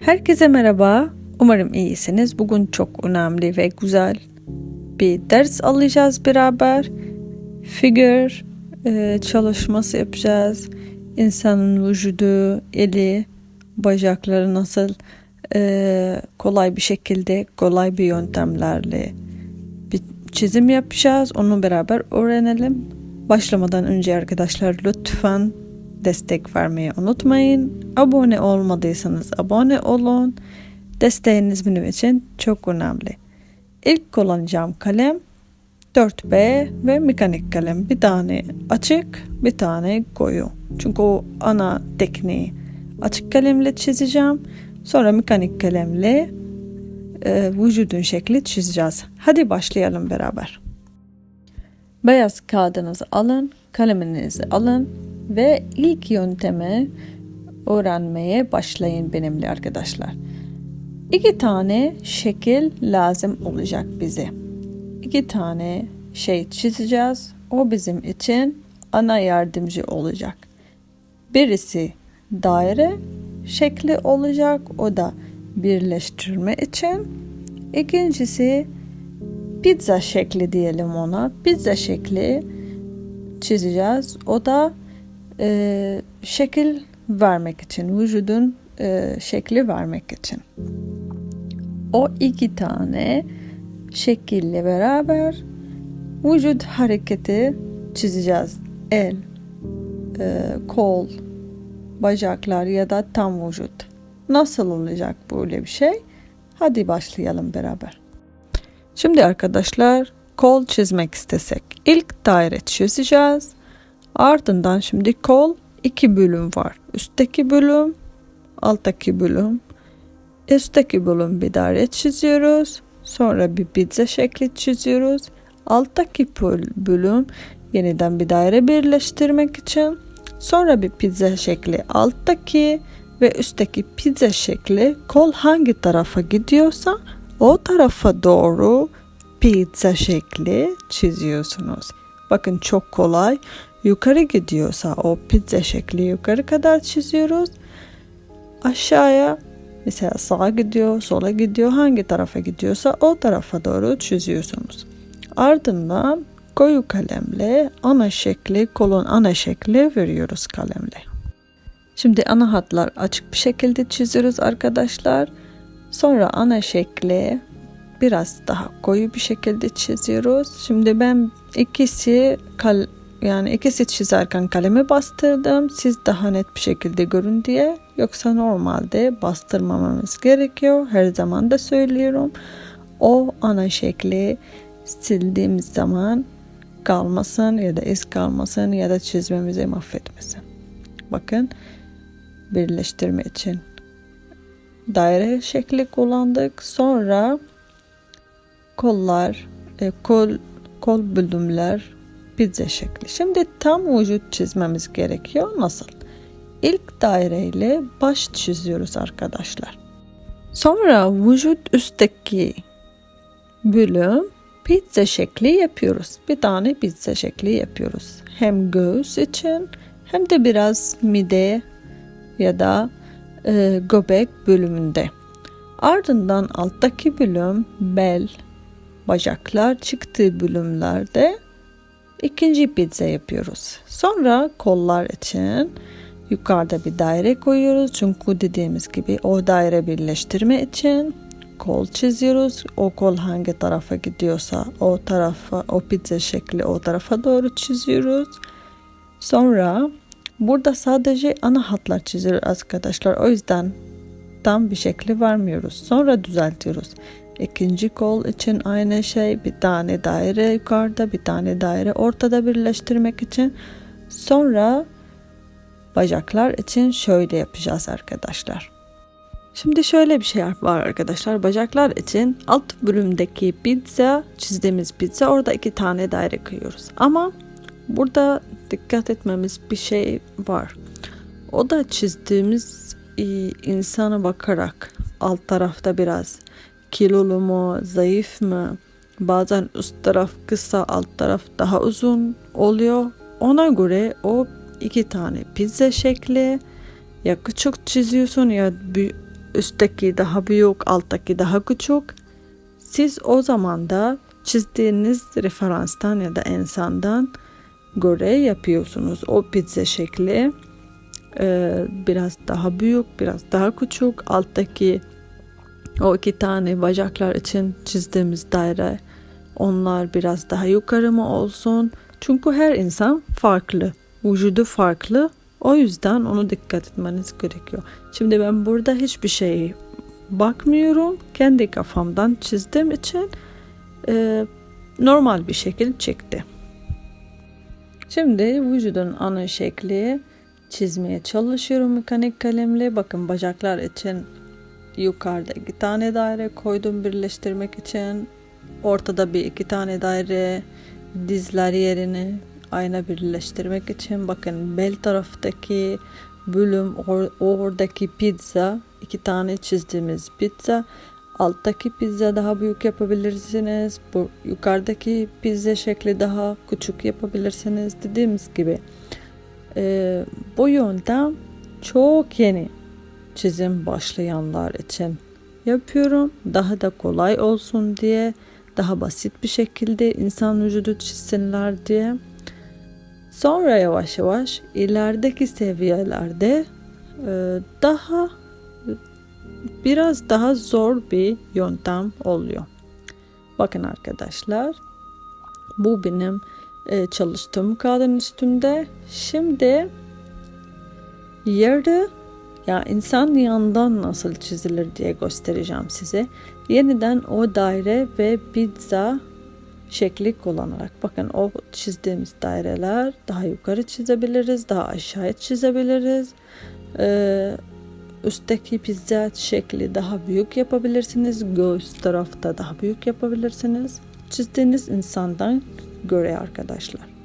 Herkese merhaba. Umarım iyisiniz. Bugün çok önemli ve güzel bir ders alacağız beraber. Figür e, çalışması yapacağız. İnsanın vücudu, eli, bacakları nasıl e, kolay bir şekilde, kolay bir yöntemlerle bir çizim yapacağız. Onu beraber öğrenelim. Başlamadan önce arkadaşlar lütfen destek vermeyi unutmayın. Abone olmadıysanız abone olun. Desteğiniz benim için çok önemli. İlk kullanacağım kalem 4B ve mekanik kalem. Bir tane açık, bir tane koyu. Çünkü o ana tekniği açık kalemle çizeceğim. Sonra mekanik kalemle e, vücudun şekli çizeceğiz. Hadi başlayalım beraber. Beyaz kağıdınızı alın, kaleminizi alın ve ilk yöntemi öğrenmeye başlayın benimle arkadaşlar. İki tane şekil lazım olacak bize. İki tane şey çizeceğiz. O bizim için ana yardımcı olacak. Birisi daire şekli olacak. O da birleştirme için. İkincisi pizza şekli diyelim ona. Pizza şekli çizeceğiz. O da e, şekil vermek için, vücudun e, şekli vermek için. O iki tane şekille beraber vücut hareketi çizeceğiz. El, e, kol, bacaklar ya da tam vücut. Nasıl olacak böyle bir şey? Hadi başlayalım beraber. Şimdi arkadaşlar kol çizmek istesek ilk daire çizeceğiz. Ardından şimdi kol iki bölüm var. Üstteki bölüm, alttaki bölüm. Üstteki bölüm bir daire çiziyoruz. Sonra bir pizza şekli çiziyoruz. Alttaki bölüm yeniden bir daire birleştirmek için. Sonra bir pizza şekli alttaki ve üstteki pizza şekli kol hangi tarafa gidiyorsa o tarafa doğru pizza şekli çiziyorsunuz. Bakın çok kolay yukarı gidiyorsa o pizza şekli yukarı kadar çiziyoruz. Aşağıya mesela sağa gidiyor, sola gidiyor, hangi tarafa gidiyorsa o tarafa doğru çiziyorsunuz. Ardından koyu kalemle ana şekli, kolon ana şekli veriyoruz kalemle. Şimdi ana hatlar açık bir şekilde çiziyoruz arkadaşlar. Sonra ana şekli biraz daha koyu bir şekilde çiziyoruz. Şimdi ben ikisi kal yani ikisi çizerken kalemi bastırdım. Siz daha net bir şekilde görün diye. Yoksa normalde bastırmamamız gerekiyor. Her zaman da söylüyorum. O ana şekli sildiğimiz zaman kalmasın ya da iz kalmasın ya da çizmemizi mahvetmesin. Bakın birleştirme için daire şekli kullandık. Sonra kollar, e, kol kol bölümler pizza şekli. Şimdi tam vücut çizmemiz gerekiyor. Nasıl? İlk daireyle baş çiziyoruz arkadaşlar. Sonra vücut üstteki bölüm pizza şekli yapıyoruz. Bir tane pizza şekli yapıyoruz. Hem göğüs için hem de biraz mide ya da e, göbek bölümünde. Ardından alttaki bölüm bel, bacaklar çıktığı bölümlerde ikinci pizza yapıyoruz. Sonra kollar için yukarıda bir daire koyuyoruz. Çünkü dediğimiz gibi o daire birleştirme için kol çiziyoruz. O kol hangi tarafa gidiyorsa o tarafa o pizza şekli o tarafa doğru çiziyoruz. Sonra burada sadece ana hatlar çiziyoruz arkadaşlar. O yüzden tam bir şekli vermiyoruz. Sonra düzeltiyoruz. İkinci kol için aynı şey bir tane daire yukarıda bir tane daire ortada birleştirmek için. Sonra bacaklar için şöyle yapacağız arkadaşlar. Şimdi şöyle bir şey var arkadaşlar. Bacaklar için alt bölümdeki pizza, çizdiğimiz pizza orada iki tane daire koyuyoruz. Ama burada dikkat etmemiz bir şey var. O da çizdiğimiz insana bakarak alt tarafta biraz kilolu mu, zayıf mı? Bazen üst taraf kısa, alt taraf daha uzun oluyor. Ona göre o iki tane pizza şekli ya küçük çiziyorsun ya üstteki daha büyük, alttaki daha küçük. Siz o zaman da çizdiğiniz referanstan ya da insandan göre yapıyorsunuz. O pizza şekli e, biraz daha büyük, biraz daha küçük. Alttaki o iki tane bacaklar için çizdiğimiz daire onlar biraz daha yukarı mı olsun? Çünkü her insan farklı, vücudu farklı. O yüzden onu dikkat etmeniz gerekiyor. Şimdi ben burada hiçbir şey bakmıyorum. Kendi kafamdan çizdiğim için e, normal bir şekil çıktı. Şimdi vücudun ana şekli çizmeye çalışıyorum mekanik kalemle. Bakın bacaklar için yukarıda iki tane daire koydum birleştirmek için. Ortada bir iki tane daire dizler yerini ayna birleştirmek için. Bakın bel taraftaki bölüm or, oradaki pizza iki tane çizdiğimiz pizza alttaki pizza daha büyük yapabilirsiniz bu yukarıdaki pizza şekli daha küçük yapabilirsiniz dediğimiz gibi e, bu yöntem çok yeni çizim başlayanlar için yapıyorum daha da kolay olsun diye daha basit bir şekilde insan vücudu çizsinler diye Sonra yavaş yavaş ilerideki seviyelerde e, daha biraz daha zor bir yöntem oluyor. Bakın arkadaşlar bu benim e, çalıştığım kağıdın üstünde. Şimdi yarı ya insan yandan nasıl çizilir diye göstereceğim size. Yeniden o daire ve pizza şekli kullanarak. Bakın o çizdiğimiz daireler daha yukarı çizebiliriz daha aşağıya çizebiliriz. Ee, üstteki pizza şekli daha büyük yapabilirsiniz göğüs tarafta daha büyük yapabilirsiniz. Çizdiğiniz insandan göre arkadaşlar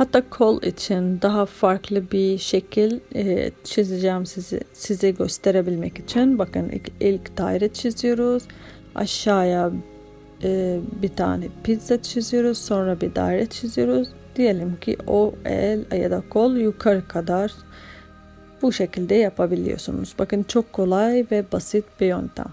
hatta kol için daha farklı bir şekil e, çizeceğim sizi size gösterebilmek için. Bakın ilk, ilk daire çiziyoruz. Aşağıya e, bir tane pizza çiziyoruz. Sonra bir daire çiziyoruz. Diyelim ki o el ya da kol yukarı kadar bu şekilde yapabiliyorsunuz. Bakın çok kolay ve basit bir yöntem.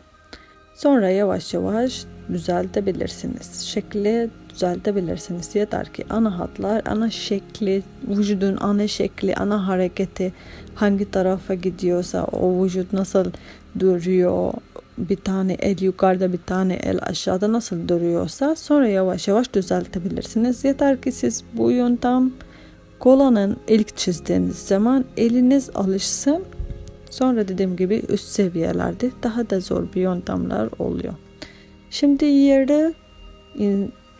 Sonra yavaş yavaş düzeltebilirsiniz. Şekli düzeltebilirsiniz yeter ki ana hatlar ana şekli vücudun ana şekli ana hareketi hangi tarafa gidiyorsa o vücut nasıl duruyor bir tane el yukarıda bir tane el aşağıda nasıl duruyorsa sonra yavaş yavaş düzeltebilirsiniz. Yeter ki siz bu yöntem kullanın ilk çizdiğiniz zaman eliniz alışsın. Sonra dediğim gibi üst seviyelerde daha da zor bir yöntemler oluyor. Şimdi yerde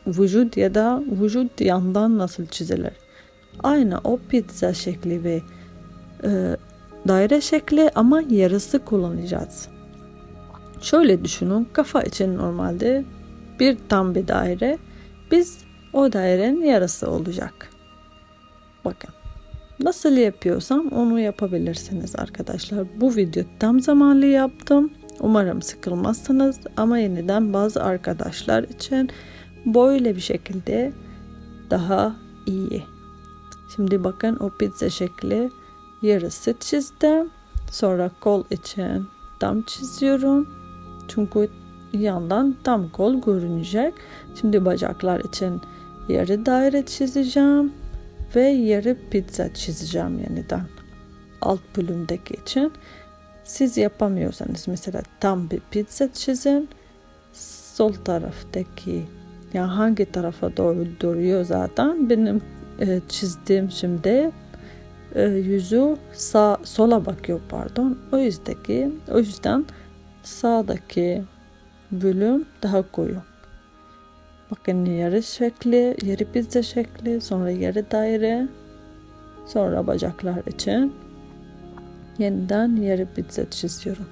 vücut ya da vücut yandan nasıl çizilir? Aynı o pizza şekli ve e, daire şekli ama yarısı kullanacağız. Şöyle düşünün kafa için normalde bir tam bir daire biz o dairenin yarısı olacak. Bakın nasıl yapıyorsam onu yapabilirsiniz arkadaşlar. Bu video tam zamanlı yaptım. Umarım sıkılmazsınız ama yeniden bazı arkadaşlar için böyle bir şekilde daha iyi. Şimdi bakın o pizza şekli yarısı çizdim. Sonra kol için tam çiziyorum. Çünkü yandan tam kol görünecek. Şimdi bacaklar için yarı daire çizeceğim ve yarı pizza çizeceğim yeniden. Alt bölümdeki için. Siz yapamıyorsanız mesela tam bir pizza çizin. Sol taraftaki yani hangi tarafa doğru duruyor zaten benim e, çizdiğim şimdi e, yüzü sağ sola bakıyor pardon. O yüzdeki o yüzden sağdaki bölüm daha koyu. Bakın yarı şekli, yarı pizza şekli, sonra yarı daire, sonra bacaklar için yeniden yarı pizza çiziyorum.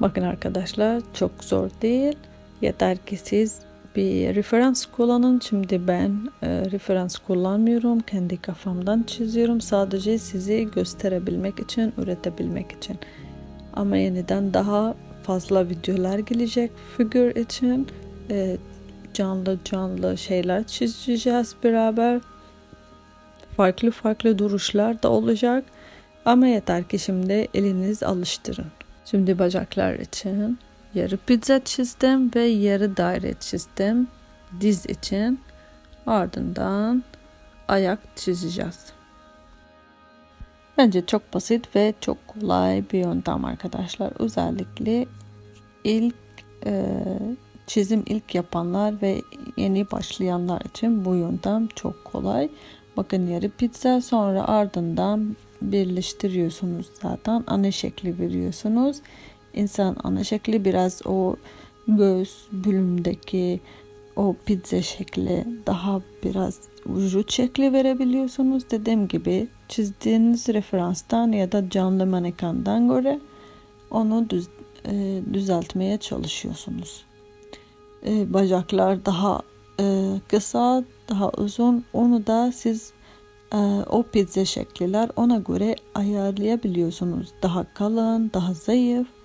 Bakın arkadaşlar çok zor değil. Yeter ki siz bir referans kullanın. Şimdi ben e, referans kullanmıyorum. Kendi kafamdan çiziyorum. Sadece sizi gösterebilmek için, üretebilmek için. Ama yeniden daha fazla videolar gelecek figür için. E, canlı canlı şeyler çizeceğiz beraber. Farklı farklı duruşlar da olacak. Ama yeter ki şimdi eliniz alıştırın. Şimdi bacaklar için yarı pizza çizdim ve yarı daire çizdim. Diz için ardından ayak çizeceğiz. Bence çok basit ve çok kolay bir yöntem arkadaşlar. Özellikle ilk e, çizim ilk yapanlar ve yeni başlayanlar için bu yöntem çok kolay. Bakın yarı pizza sonra ardından birleştiriyorsunuz zaten ana şekli veriyorsunuz. İnsan ana şekli biraz o göz bölümdeki o pizza şekli daha biraz vücut şekli verebiliyorsunuz. Dediğim gibi çizdiğiniz referanstan ya da canlı manekandan göre onu düz, e, düzeltmeye çalışıyorsunuz. E, bacaklar daha e, kısa, daha uzun. Onu da siz e, o pizza şekliler ona göre ayarlayabiliyorsunuz. Daha kalın, daha zayıf.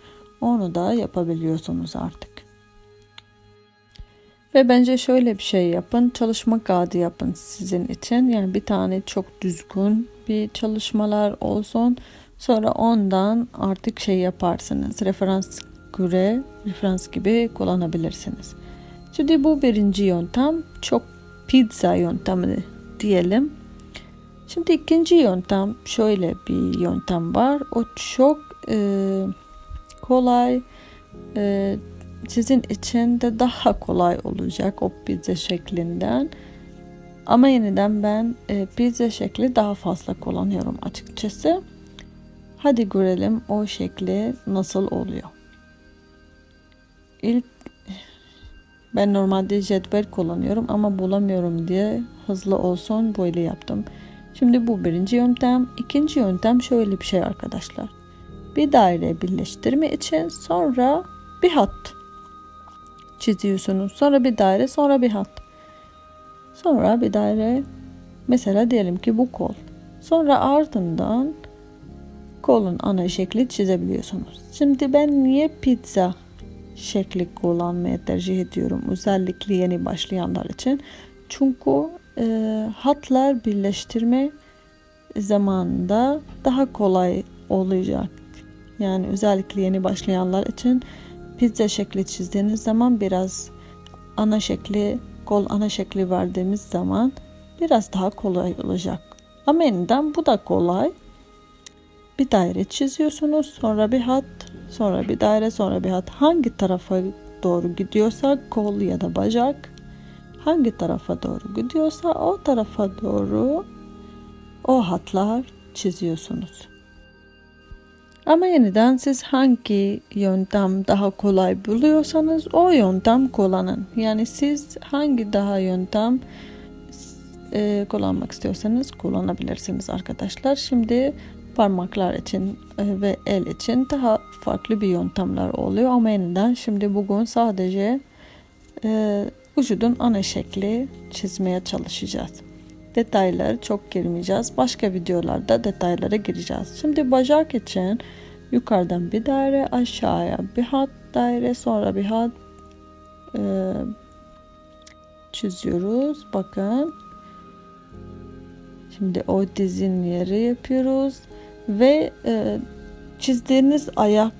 Onu da yapabiliyorsunuz artık. Ve bence şöyle bir şey yapın. Çalışma kağıdı yapın sizin için. Yani bir tane çok düzgün bir çalışmalar olsun. Sonra ondan artık şey yaparsınız. Referans göre, referans gibi kullanabilirsiniz. Şimdi bu birinci yöntem çok pizza yöntemi diyelim. Şimdi ikinci yöntem şöyle bir yöntem var. O çok e, kolay e, sizin için de daha kolay olacak o pizza şeklinden. Ama yeniden ben e, pizza şekli daha fazla kullanıyorum açıkçası. Hadi görelim o şekli nasıl oluyor. İlk ben normalde cetvel kullanıyorum ama bulamıyorum diye hızlı olsun böyle yaptım. Şimdi bu birinci yöntem. İkinci yöntem şöyle bir şey arkadaşlar. Bir daire birleştirme için sonra bir hat çiziyorsunuz. Sonra bir daire, sonra bir hat. Sonra bir daire. Mesela diyelim ki bu kol. Sonra ardından kolun ana şekli çizebiliyorsunuz. Şimdi ben niye pizza şekli kullanmayı tercih ediyorum. Özellikle yeni başlayanlar için. Çünkü e, hatlar birleştirme zamanında daha kolay olacak. Yani özellikle yeni başlayanlar için pizza şekli çizdiğiniz zaman biraz ana şekli, kol ana şekli verdiğimiz zaman biraz daha kolay olacak. Ama yeniden bu da kolay. Bir daire çiziyorsunuz, sonra bir hat, sonra bir daire, sonra bir hat. Hangi tarafa doğru gidiyorsa kol ya da bacak hangi tarafa doğru gidiyorsa o tarafa doğru o hatlar çiziyorsunuz. Ama yeniden siz hangi yöntem daha kolay buluyorsanız o yöntem kullanın. Yani siz hangi daha yöntem e, kullanmak istiyorsanız kullanabilirsiniz arkadaşlar. Şimdi parmaklar için e, ve el için daha farklı bir yöntemler oluyor ama yeniden şimdi bugün sadece e, vücudun ana şekli çizmeye çalışacağız. Detayları çok girmeyeceğiz. Başka videolarda detaylara gireceğiz. Şimdi bacak için yukarıdan bir daire aşağıya bir hat daire sonra bir hat e, çiziyoruz. Bakın. Şimdi o dizin yeri yapıyoruz ve e, çizdiğiniz ayak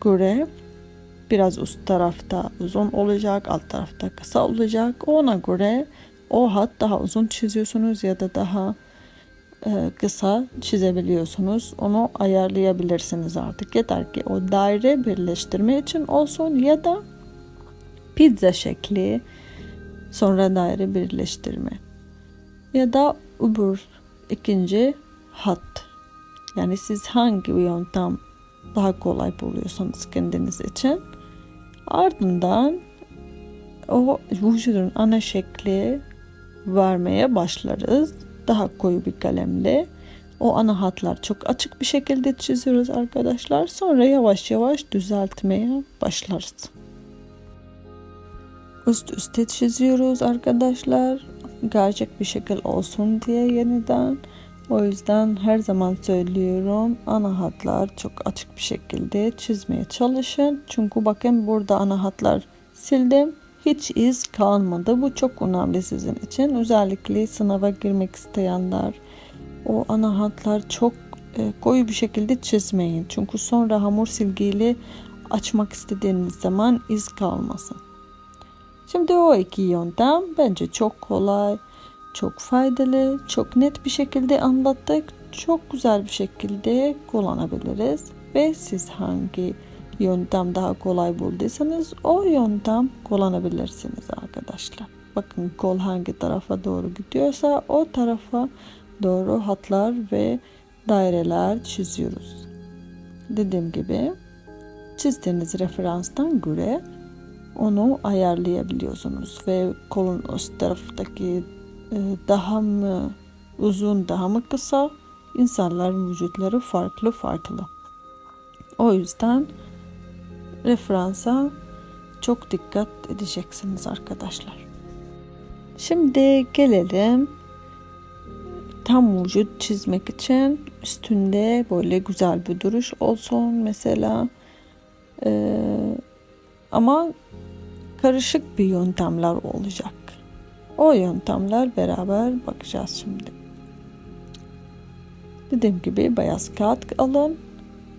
göre biraz üst tarafta uzun olacak, alt tarafta kısa olacak. Ona göre o hat daha uzun çiziyorsunuz ya da daha e, kısa çizebiliyorsunuz. Onu ayarlayabilirsiniz artık. Yeter ki o daire birleştirme için olsun ya da pizza şekli sonra daire birleştirme ya da öbür ikinci hat. Yani siz hangi yöntem daha kolay buluyorsanız kendiniz için ardından o vücudun ana şekli vermeye başlarız. Daha koyu bir kalemle. O ana hatlar çok açık bir şekilde çiziyoruz arkadaşlar. Sonra yavaş yavaş düzeltmeye başlarız. Üst üste çiziyoruz arkadaşlar. Gerçek bir şekil olsun diye yeniden. O yüzden her zaman söylüyorum ana hatlar çok açık bir şekilde çizmeye çalışın. Çünkü bakın burada ana hatlar sildim. Hiç iz kalmadı. Bu çok önemli sizin için. Özellikle sınava girmek isteyenler o ana hatlar çok e, koyu bir şekilde çizmeyin. Çünkü sonra hamur silgiyle açmak istediğiniz zaman iz kalmasın. Şimdi o iki yöntem bence çok kolay, çok faydalı, çok net bir şekilde anlattık. Çok güzel bir şekilde kullanabiliriz. Ve siz hangi yöntem daha kolay bulduysanız o yöntem kullanabilirsiniz arkadaşlar. Bakın kol hangi tarafa doğru gidiyorsa o tarafa doğru hatlar ve daireler çiziyoruz. Dediğim gibi çizdiğiniz referanstan göre onu ayarlayabiliyorsunuz ve kolun üst taraftaki e, daha mı uzun daha mı kısa insanların vücutları farklı farklı. O yüzden referansa çok dikkat edeceksiniz arkadaşlar. Şimdi gelelim tam vücut çizmek için üstünde böyle güzel bir duruş olsun mesela ee, ama karışık bir yöntemler olacak. O yöntemler beraber bakacağız şimdi. Dediğim gibi beyaz kağıt alın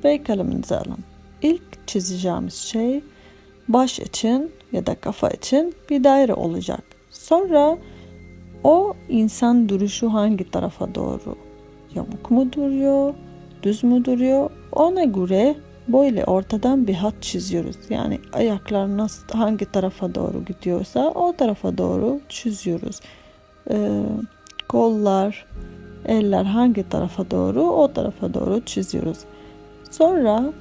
ve kaleminizi alın. İlk çizeceğimiz şey baş için ya da kafa için bir daire olacak. Sonra o insan duruşu hangi tarafa doğru? Yamuk mu duruyor? Düz mü duruyor? Ona göre böyle ortadan bir hat çiziyoruz. Yani ayaklar nasıl hangi tarafa doğru gidiyorsa o tarafa doğru çiziyoruz. Ee, kollar, eller hangi tarafa doğru o tarafa doğru çiziyoruz. Sonra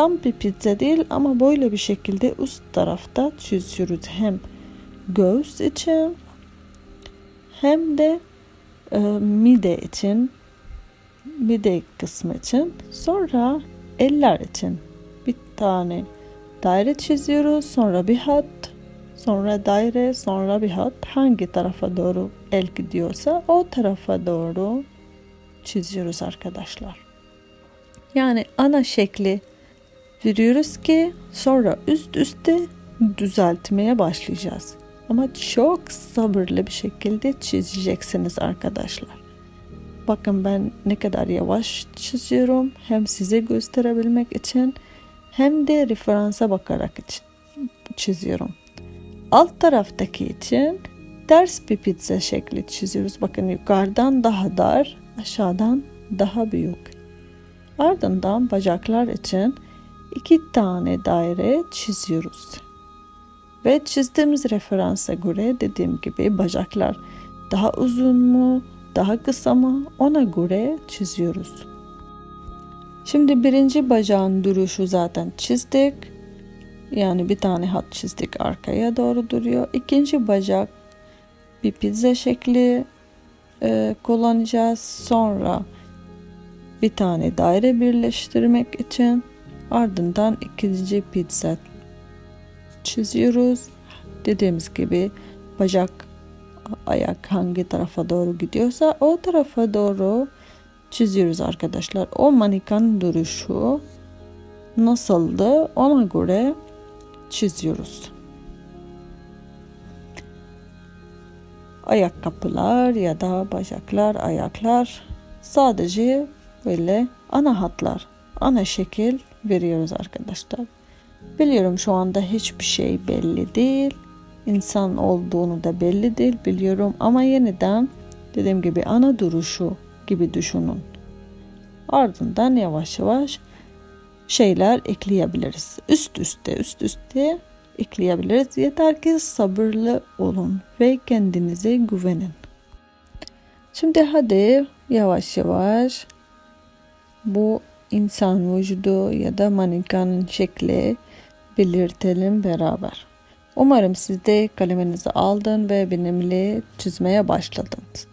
tam bir pizza değil ama böyle bir şekilde üst tarafta çiziyoruz. Hem göğüs için hem de e, mide için mide kısmı için sonra eller için bir tane daire çiziyoruz sonra bir hat sonra daire sonra bir hat hangi tarafa doğru el gidiyorsa o tarafa doğru çiziyoruz arkadaşlar. Yani ana şekli veriyoruz ki sonra üst üste düzeltmeye başlayacağız. Ama çok sabırlı bir şekilde çizeceksiniz arkadaşlar. Bakın ben ne kadar yavaş çiziyorum. Hem size gösterebilmek için hem de referansa bakarak için çiziyorum. Alt taraftaki için ters bir pizza şekli çiziyoruz. Bakın yukarıdan daha dar, aşağıdan daha büyük. Ardından bacaklar için iki tane daire çiziyoruz. Ve çizdiğimiz referansa göre dediğim gibi bacaklar daha uzun mu, daha kısa mı ona göre çiziyoruz. Şimdi birinci bacağın duruşu zaten çizdik. Yani bir tane hat çizdik arkaya doğru duruyor. İkinci bacak bir pizza şekli e, kullanacağız. Sonra bir tane daire birleştirmek için ardından ikinci pizza çiziyoruz. Dediğimiz gibi bacak ayak hangi tarafa doğru gidiyorsa o tarafa doğru çiziyoruz arkadaşlar. O manikan duruşu nasıldı ona göre çiziyoruz. Ayakkabılar ya da bacaklar, ayaklar sadece böyle ana hatlar, ana şekil veriyoruz arkadaşlar. Biliyorum şu anda hiçbir şey belli değil. İnsan olduğunu da belli değil biliyorum ama yeniden dediğim gibi ana duruşu gibi düşünün. Ardından yavaş yavaş şeyler ekleyebiliriz. Üst üste üst üste ekleyebiliriz. Yeter ki sabırlı olun ve kendinize güvenin. Şimdi hadi yavaş yavaş bu insan vücudu ya da manikanın şekli belirtelim beraber. Umarım siz de kaleminizi aldın ve benimle çizmeye başladınız.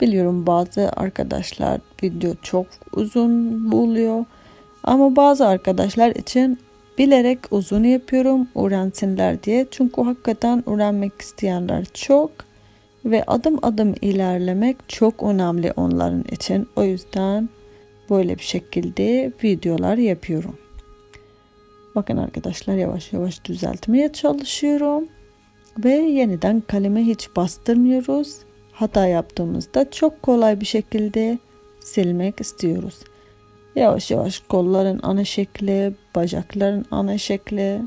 Biliyorum bazı arkadaşlar video çok uzun buluyor ama bazı arkadaşlar için bilerek uzun yapıyorum öğrensinler diye. Çünkü hakikaten öğrenmek isteyenler çok ve adım adım ilerlemek çok önemli onların için. O yüzden böyle bir şekilde videolar yapıyorum. Bakın arkadaşlar yavaş yavaş düzeltmeye çalışıyorum. Ve yeniden kaleme hiç bastırmıyoruz. Hata yaptığımızda çok kolay bir şekilde silmek istiyoruz. Yavaş yavaş kolların ana şekli, bacakların ana şekli.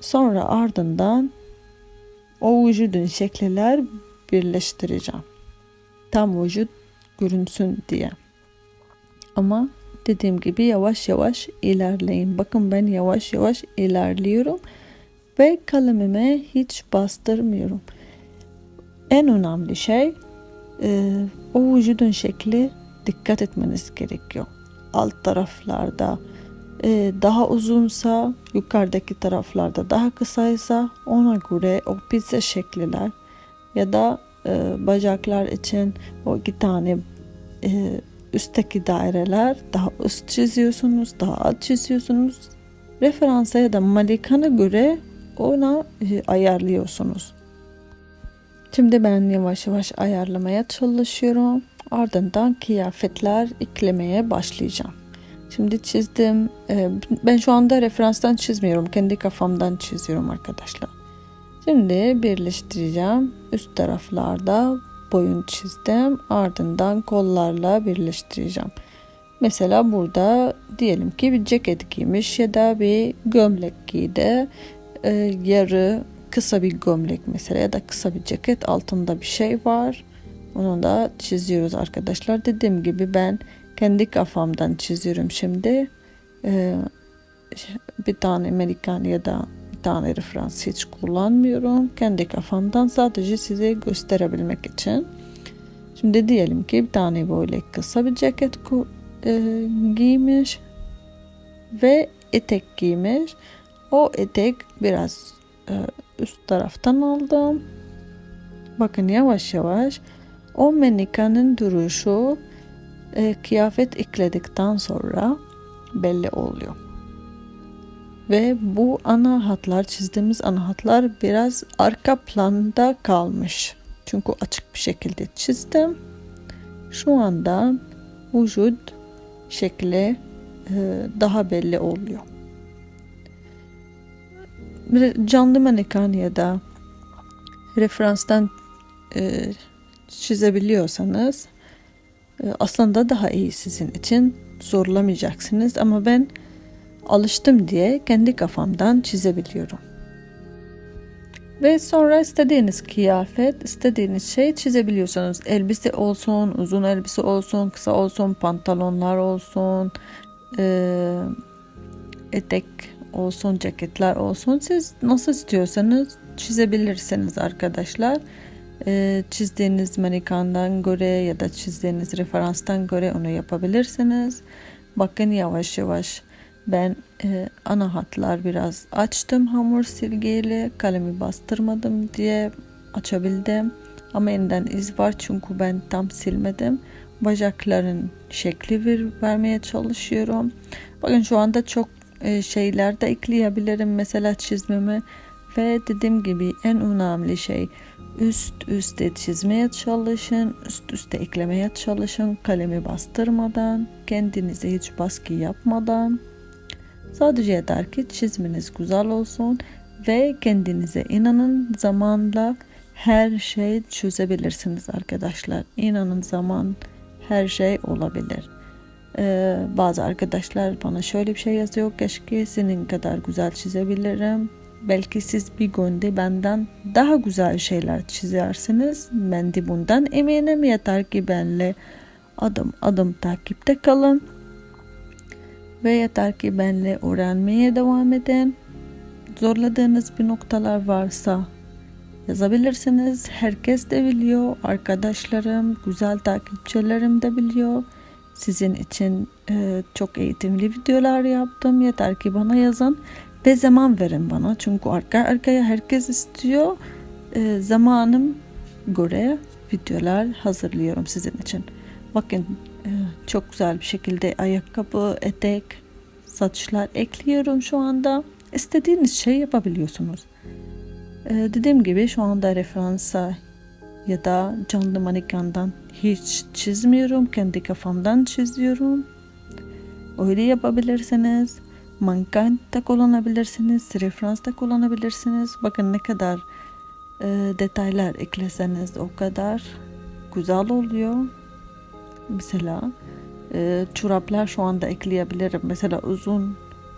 Sonra ardından o vücudun şekiller birleştireceğim. Tam vücut görünsün diye. Ama dediğim gibi yavaş yavaş ilerleyin. Bakın ben yavaş yavaş ilerliyorum ve kalemime hiç bastırmıyorum. En önemli şey e, o vücudun şekli dikkat etmeniz gerekiyor. Alt taraflarda e, daha uzunsa yukarıdaki taraflarda daha kısaysa ona göre o pizza şekliler ya da e, bacaklar için o iki tane üstteki daireler daha üst çiziyorsunuz daha alt çiziyorsunuz referansa ya da malikana göre ona e, ayarlıyorsunuz. Şimdi ben yavaş yavaş ayarlamaya çalışıyorum. Ardından kıyafetler eklemeye başlayacağım. Şimdi çizdim. E, ben şu anda referanstan çizmiyorum. Kendi kafamdan çiziyorum arkadaşlar. Şimdi birleştireceğim. Üst taraflarda boyun çizdim. Ardından kollarla birleştireceğim. Mesela burada diyelim ki bir ceket giymiş ya da bir gömlek giydi. Ee, yarı kısa bir gömlek mesela ya da kısa bir ceket altında bir şey var. Onu da çiziyoruz arkadaşlar. Dediğim gibi ben kendi kafamdan çiziyorum şimdi. Ee, bir tane Amerikan ya da tane referans hiç kullanmıyorum. Kendi kafamdan sadece size gösterebilmek için. Şimdi diyelim ki bir tane böyle kısa bir ceket e, giymiş ve etek giymiş. O etek biraz e, üst taraftan aldım. Bakın yavaş yavaş o menikanın duruşu e, kıyafet ekledikten sonra belli oluyor. Ve bu ana hatlar çizdiğimiz ana hatlar biraz arka planda kalmış. Çünkü açık bir şekilde çizdim. Şu anda vücut şekli e, daha belli oluyor. Canlı da referanstan e, çizebiliyorsanız e, aslında daha iyi sizin için zorlamayacaksınız ama ben alıştım diye kendi kafamdan çizebiliyorum. Ve sonra istediğiniz kıyafet, istediğiniz şey çizebiliyorsunuz. Elbise olsun, uzun elbise olsun, kısa olsun, pantolonlar olsun, e, etek olsun, ceketler olsun. Siz nasıl istiyorsanız çizebilirsiniz arkadaşlar. E, çizdiğiniz manikandan göre ya da çizdiğiniz referanstan göre onu yapabilirsiniz. Bakın yavaş yavaş ben e, ana hatlar biraz açtım hamur silgiyle kalemi bastırmadım diye açabildim. Ama yeniden iz var çünkü ben tam silmedim. Bacakların şekli ver, vermeye çalışıyorum. Bakın şu anda çok e, şeyler de ekleyebilirim mesela çizmeme ve dediğim gibi en önemli şey üst üste çizmeye çalışın, üst üste eklemeye çalışın kalemi bastırmadan, kendinize hiç baskı yapmadan. Sadece yeter ki çizmeniz güzel olsun ve kendinize inanın zamanla her şey çözebilirsiniz arkadaşlar. İnanın zaman her şey olabilir. Ee, bazı arkadaşlar bana şöyle bir şey yazıyor. Keşke senin kadar güzel çizebilirim. Belki siz bir günde benden daha güzel şeyler çizersiniz. Ben de bundan eminim. Yeter ki benle adım adım takipte kalın ve yeter ki benle öğrenmeye devam edin. Zorladığınız bir noktalar varsa yazabilirsiniz. Herkes de biliyor. Arkadaşlarım, güzel takipçilerim de biliyor. Sizin için e, çok eğitimli videolar yaptım. Yeter ki bana yazın ve zaman verin bana. Çünkü arka arkaya herkes istiyor. E, zamanım göre videolar hazırlıyorum sizin için. Bakın çok güzel bir şekilde ayakkabı, etek, saçlar ekliyorum şu anda. İstediğiniz şey yapabiliyorsunuz. Ee, dediğim gibi şu anda referansa ya da canlı manikandan hiç çizmiyorum. Kendi kafamdan çiziyorum. Öyle yapabilirsiniz. Mankan da kullanabilirsiniz. Referans da kullanabilirsiniz. Bakın ne kadar e, detaylar ekleseniz o kadar güzel oluyor. Mesela e, çoraplar şu anda ekleyebilirim. Mesela uzun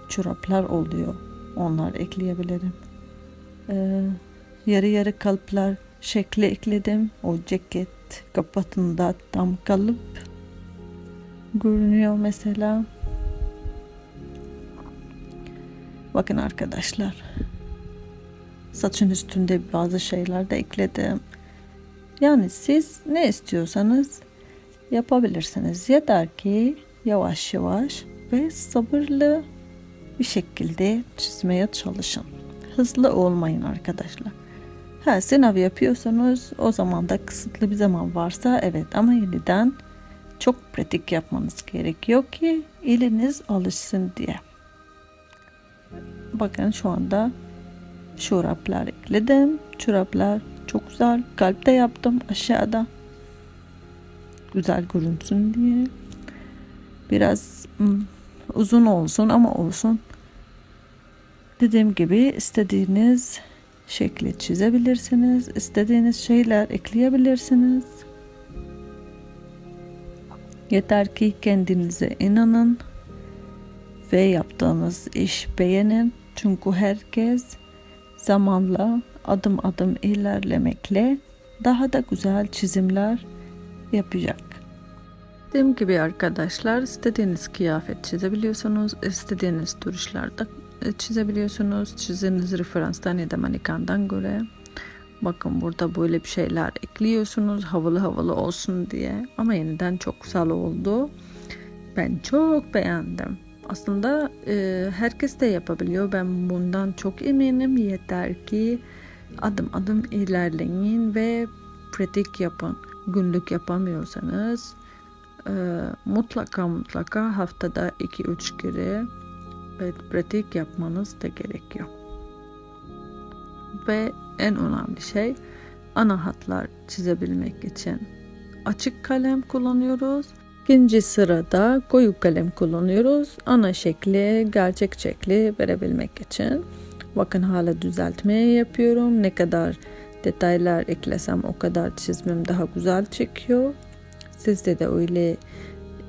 çoraplar oluyor. Onlar ekleyebilirim. E, yarı yarı kalpler şekli ekledim. O ceket kapatında tam kalıp görünüyor mesela. Bakın arkadaşlar. Saçın üstünde bazı şeyler de ekledim. Yani siz ne istiyorsanız yapabilirsiniz. Yeter ki yavaş yavaş ve sabırlı bir şekilde çizmeye çalışın. Hızlı olmayın arkadaşlar. Ha sınav yapıyorsanız o zaman da kısıtlı bir zaman varsa evet ama yeniden çok pratik yapmanız gerekiyor ki eliniz alışsın diye. Bakın şu anda çoraplar ekledim. Çoraplar çok güzel. Kalp de yaptım aşağıda. Güzel görünsün diye. Biraz hmm, uzun olsun ama olsun. Dediğim gibi istediğiniz şekli çizebilirsiniz. İstediğiniz şeyler ekleyebilirsiniz. Yeter ki kendinize inanın ve yaptığınız iş beğenin. Çünkü herkes zamanla adım adım ilerlemekle daha da güzel çizimler yapacak. Dediğim gibi arkadaşlar istediğiniz kıyafet çizebiliyorsunuz. istediğiniz duruşlarda çizebiliyorsunuz. Çizdiğiniz referanstan ya da manikandan göre. Bakın burada böyle bir şeyler ekliyorsunuz havalı havalı olsun diye. Ama yeniden çok güzel oldu. Ben çok beğendim. Aslında e, herkes de yapabiliyor. Ben bundan çok eminim. Yeter ki adım adım ilerleyin ve pratik yapın. Günlük yapamıyorsanız e, mutlaka mutlaka haftada 2-3 kere evet, pratik yapmanız da gerekiyor. Ve en önemli şey ana hatlar çizebilmek için açık kalem kullanıyoruz. İkinci sırada koyu kalem kullanıyoruz. Ana şekli, gerçek şekli verebilmek için. Bakın hala düzeltme yapıyorum. Ne kadar detaylar eklesem o kadar çizmem daha güzel çıkıyor. Sizde de öyle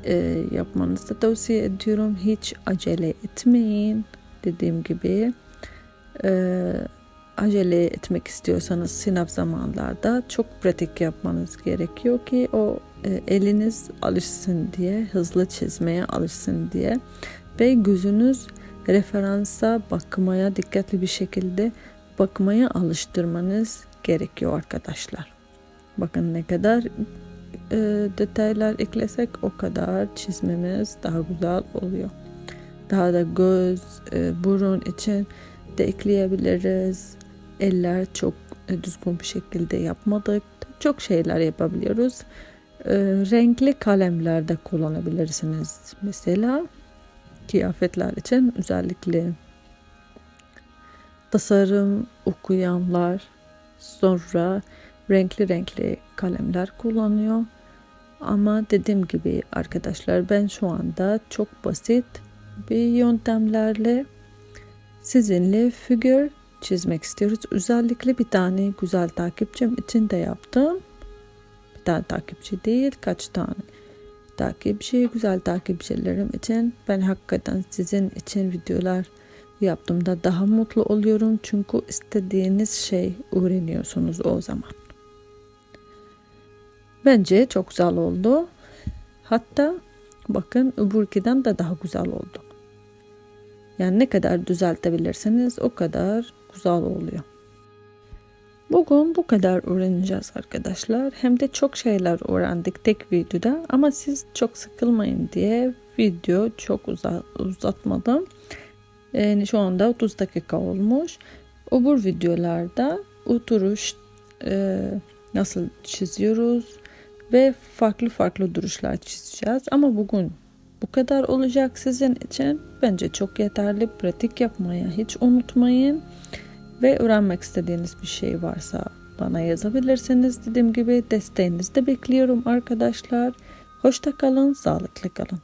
e, yapmanızı tavsiye ediyorum. Hiç acele etmeyin. Dediğim gibi e, acele etmek istiyorsanız sınav zamanlarda çok pratik yapmanız gerekiyor ki o e, eliniz alışsın diye, hızlı çizmeye alışsın diye ve gözünüz referansa bakmaya dikkatli bir şekilde bakmaya alıştırmanız gerekiyor arkadaşlar. Bakın ne kadar e, detaylar eklesek o kadar çizmemiz daha güzel oluyor. Daha da göz, e, burun için de ekleyebiliriz. Eller çok e, düzgün bir şekilde yapmadık. Çok şeyler yapabiliyoruz. E, renkli kalemler de kullanabilirsiniz. Mesela kıyafetler için özellikle tasarım okuyanlar sonra renkli renkli kalemler kullanıyor. Ama dediğim gibi arkadaşlar ben şu anda çok basit bir yöntemlerle sizinle figür çizmek istiyoruz. Özellikle bir tane güzel takipçim için de yaptım. Bir tane takipçi değil kaç tane takipçi, güzel takipçilerim için ben hakikaten sizin için videolar yaptığımda daha mutlu oluyorum. Çünkü istediğiniz şey öğreniyorsunuz o zaman. Bence çok güzel oldu. Hatta bakın öbürkiden de daha güzel oldu. Yani ne kadar düzeltebilirseniz o kadar güzel oluyor. Bugün bu kadar öğreneceğiz arkadaşlar. Hem de çok şeyler öğrendik tek videoda ama siz çok sıkılmayın diye video çok uzatmadım. Yani şu anda 30 dakika olmuş. Öbür videolarda oturuş e, nasıl çiziyoruz ve farklı farklı duruşlar çizeceğiz. Ama bugün bu kadar olacak sizin için. Bence çok yeterli. Pratik yapmaya hiç unutmayın. Ve öğrenmek istediğiniz bir şey varsa bana yazabilirsiniz. Dediğim gibi desteğinizi de bekliyorum arkadaşlar. Hoşça kalın, sağlıklı kalın.